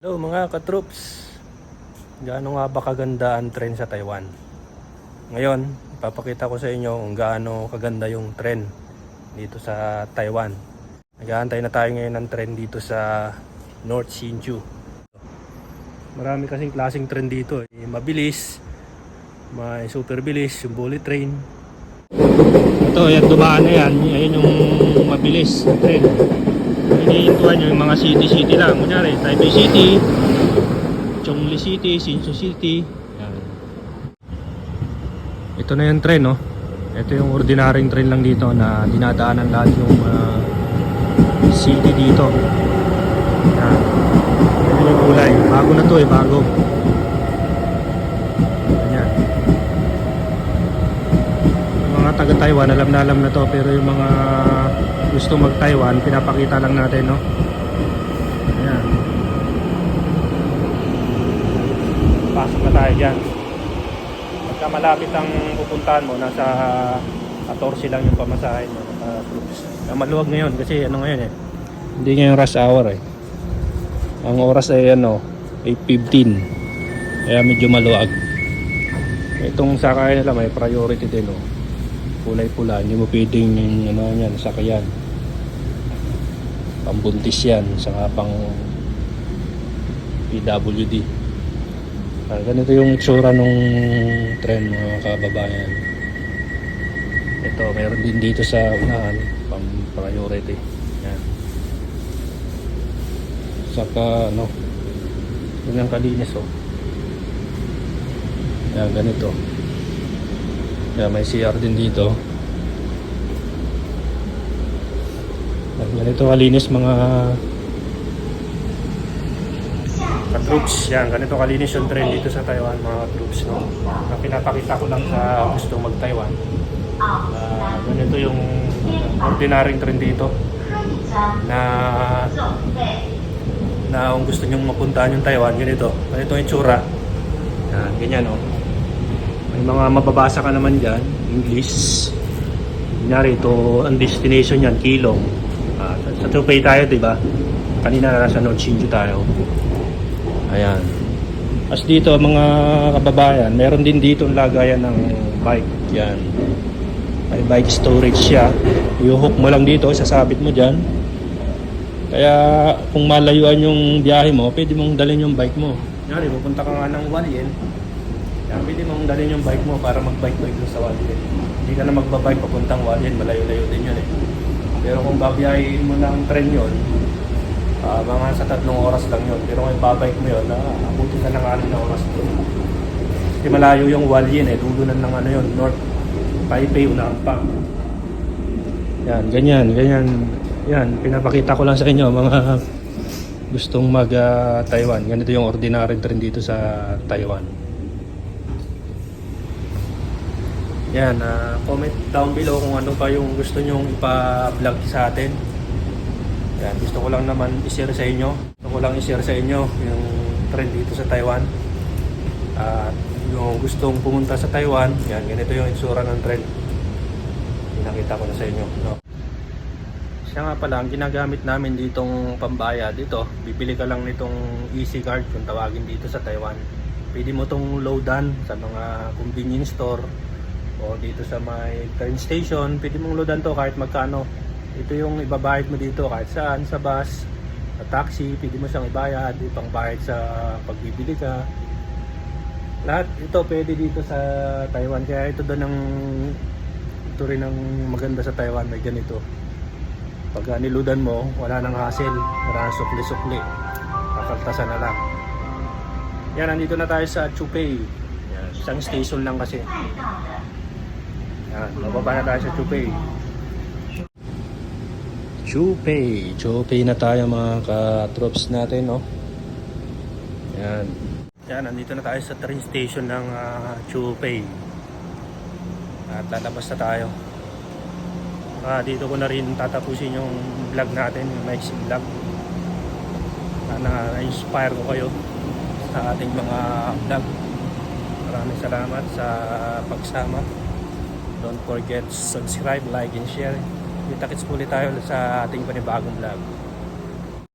Hello mga katroops. Gaano nga ba kaganda ang trend sa Taiwan? Ngayon, ipapakita ko sa inyo kung gaano kaganda yung trend dito sa Taiwan. Nag-aantay na tayo ngayon ng trend dito sa North Hsinchu. Marami kasing klaseng trend dito eh. Mabilis, may super bilis, yung bullet train. Ito, yan dumaan na yan. Yan yung mabilis na trend Iniintuan yung mga city-city lang. Kunyari, Taipei City, Chongli City, Hsinchu City. Ito na yung train, no? Ito yung ordinaryong train lang dito na dinadaanan lahat yung ah, city dito. Yan. Ito yung kulay. Bago na to eh, bago. Ganyan. Yung mga taga Taiwan, alam na alam na to. Pero yung mga gusto mag Taiwan, pinapakita lang natin, no? Ayan. Pasok na tayo dyan. Pagka malapit ang pupuntahan mo, nasa 14 lang yung pamasahe mo. Uh, uh, maluwag ngayon kasi ano ngayon eh. Hindi ngayon rush hour eh. Ang oras ay ano, 8.15. Kaya medyo maluwag. Itong sakay nila may priority din oh. Kulay pula, hindi mo pwedeng ano yan, sakayan. Pambuntis yan, saka pang PWD. Ah, ganito yung itsura nung tren mga kababayan. Ito, meron din dito sa unahan, pang priority. Yan. Saka ano, yun ang kalinis oh. Yan, ganito. Yan, may CR din dito. Ganito kalinis mga ka-troops. Yan, ganito kalinis yung train dito sa Taiwan mga troops. No? Na pinapakita ko lang sa gusto mag-Taiwan. Ah, ganito yung ordinaryong train dito na na kung gusto nyong mapuntahan yung Taiwan, ganito. Ganito yung tsura. Yan, ganyan oh. May mga mababasa ka naman dyan, English. Kunyari, ito ang destination yan, Kilong. Sa, Chupay tayo, di ba? Kanina nasa North Hsinchu tayo. Ayan. As dito, mga kababayan, meron din dito ang lagayan ng bike. Yan. May bike storage siya. Iuhook mo lang dito, sasabit mo dyan. Kaya kung malayuan yung biyahe mo, pwede mong dalhin yung bike mo. Kunyari, pupunta ka nga ng Hualien, kaya pwede mong dalhin yung bike mo para mag-bike-bike sa Hualien. Hindi ka na magbabike papuntang Hualien, malayo-layo din yun eh. Pero kung babiyahin mo ng tren yun, ah, mga sa tatlong oras lang yun. Pero kung babike mo yun, ah, abuti ka ng anim na oras doon. Kasi malayo yung Hualien eh, dudunan ng ano yun, North Taipei, Unampang. Yan, ganyan, ganyan. Yan, pinapakita ko lang sa inyo mga gustong mag ah, Taiwan. Ganito yung ordinary train dito sa Taiwan. Yan, ah, comment down below kung ano pa yung gusto nyong ipa-vlog sa atin. Yan, gusto ko lang naman i-share sa inyo. Gusto ko lang i-share sa inyo yung trend dito sa Taiwan. At yung gustong pumunta sa Taiwan, yan, ganito yung itsura ng trend. Pinakita ko na sa inyo. No? Siya nga pala, ang ginagamit namin ditong pambaya dito, bibili ka lang nitong easy card kung tawagin dito sa Taiwan. Pwede mo tong loadan sa mga convenience store o dito sa may train station, pwede mong loadan to kahit magkano. Ito yung ibabayad mo dito kahit saan, sa bus, sa taxi, pwede mo siyang ibayad, ipang bayad sa pagbibili ka. Lahat ito pwede dito sa Taiwan. Kaya ito doon ang ito rin ang maganda sa Taiwan, may ganito. Pag niludan mo, wala nang hassle, wala nang sukli-sukli. Kakaltasan na lang. Yan, nandito na tayo sa Chupei. Yan, isang station lang kasi. Yan, mababa na tayo sa Chupei. Chupei. Chupei na tayo mga ka-troops natin, no? Yan. Yan, nandito na tayo sa train station ng uh, Chupei. At lalabas na tayo. Ah, dito ko na rin tatapusin yung vlog natin, yung next vlog. Sana na-inspire ko kayo sa ating mga vlog. Maraming salamat sa pagsama. Don't forget subscribe, like, and share. Kita-kits ulit tayo sa ating panibagong vlog.